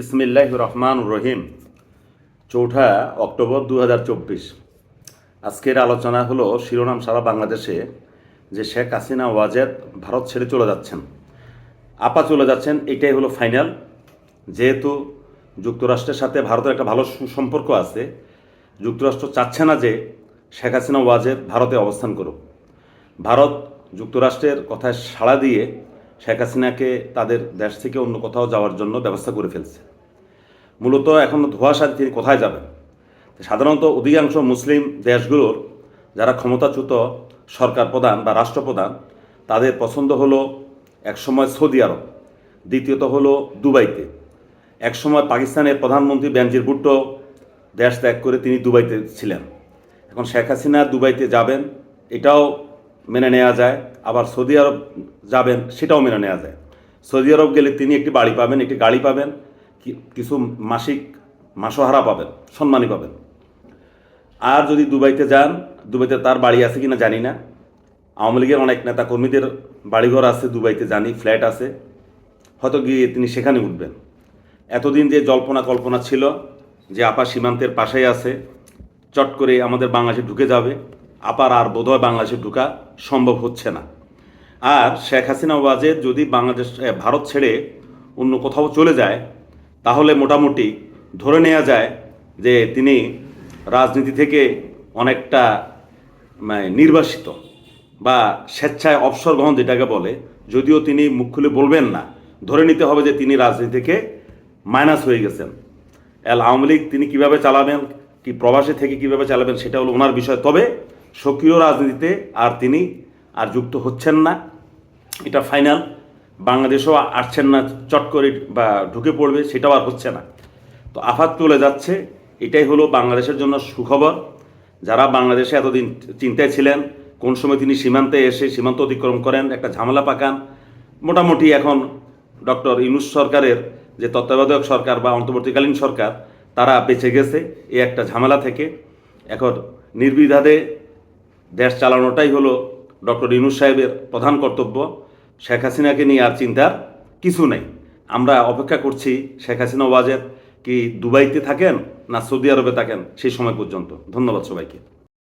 বিসমিল্লাহ রহমান রহিম চৌঠা অক্টোবর দু হাজার চব্বিশ। আজকের আলোচনা হলো শিরোনাম সারা বাংলাদেশে যে শেখ হাসিনা ওয়াজেদ ভারত ছেড়ে চলে যাচ্ছেন। আপা চলে যাচ্ছেন, এটাই হলো ফাইনাল। যেহেতু যুক্তরাষ্ট্রের সাথে ভারতের একটা ভালো সুসম্পর্ক আছে, যুক্তরাষ্ট্র চাচ্ছে না যে শেখ হাসিনা ওয়াজেদ ভারতে অবস্থান করুক। ভারত যুক্তরাষ্ট্রের কথায় সাড়া দিয়ে শেখ হাসিনাকে তাদের দেশ থেকে অন্য কোথাও যাওয়ার জন্য ব্যবস্থা করে ফেলছে। মূলত এখন ধোয়াশা তিনি কোথায় যাবেন? সাধারণত অধিকাংশ মুসলিম দেশগুলোর যারা ক্ষমতাচ্যুত সরকার প্রধান বা রাষ্ট্রপ্রধান, তাদের পছন্দ হলো একসময় সৌদি আরব, দ্বিতীয়ত হলো দুবাইতে। একসময় পাকিস্তানের প্রধানমন্ত্রী বেনজির ভুট্টো দেশ ত্যাগ করে তিনি দুবাইতে ছিলেন। এখন শেখ হাসিনা দুবাইতে যাবেন, এটাও মেনে নেওয়া যায়। আবার সৌদি আরব যাবেন, সেটাও মেনে নেওয়া যায়। সৌদি আরব গেলে তিনি একটি বাড়ি পাবেন, একটি গাড়ি পাবেন কিছু মাসিক মাসোহারা পাবেন, সম্মানী পাবেন। আর যদি দুবাইতে যান, দুবাইতে তার বাড়ি আছে কিনা জানি না। আওয়ামী লীগের অনেক নেতা কর্মীদের বাড়িঘর আছে দুবাইতে, জানি, ফ্ল্যাট আছে। হয়তো গিয়ে তিনি সেখানে উঠবেন। এতদিন যে জল্পনা কল্পনা ছিল যে আপা সীমান্তের পাশেই আছে, চট করে আমাদের বাংলাদেশে ঢুকে যাবে। আপার আর বোধহয় বাংলাদেশে ঢুকা সম্ভব হচ্ছে না। আর শেখ হাসিনা ওয়াজেদ যদি বাংলাদেশ ভারত ছেড়ে অন্য কোথাও চলে যায়, তাহলে মোটামুটি ধরে নেওয়া যায় যে তিনি রাজনীতি থেকে অনেকটা নির্বাসিত বা স্বেচ্ছায় অবসর গ্রহণ যেটাকে বলে, যদিও তিনি মুখ খুলে বলবেন না। ধরে নিতে হবে যে তিনি রাজনীতি থেকে মাইনাস হয়ে গেছেন। এল, আওয়ামী লীগ তিনি কীভাবে চালাবেন, কি প্রবাসী থেকে কীভাবে চালাবেন সেটা হলো ওনার বিষয়। তবে সক্রিয় রাজনীতিতে আর তিনি আর যুক্ত হচ্ছেন না। এটা ফাইনাল বাংলাদেশও আসছেন না, চট করে বা ঢুকে পড়বে, সেটাও আর হচ্ছে না। তো আফাত চলে যাচ্ছে। এটাই হলো বাংলাদেশের জন্য সুখবর। যারা বাংলাদেশে এতদিন চিন্তায় ছিলেন, কোন সময় তিনি সীমান্তে এসে সীমান্ত অতিক্রম করেন, একটা ঝামেলা পাকান, মোটামুটি এখন ডক্টর ইউনুস সরকারের যে তত্ত্বাবধায়ক সরকার বা অন্তর্বর্তীকালীন সরকার, তারা বেঁচে গেছে এই একটা ঝামেলা থেকে। এখন নির্বিধাদে দেশ চালানোটাই হলো ডক্টর ইনুস সাহেবের প্রধান কর্তব্য। শেখ হাসিনাকে নিয়ে আর চিন্তার কিছু নেই। আমরা অপেক্ষা করছি শেখ হাসিনা ওয়াজেদ কি দুবাইতে থাকেন না সৌদি আরবে থাকেন সেই সময় পর্যন্ত। ধন্যবাদ সবাইকে।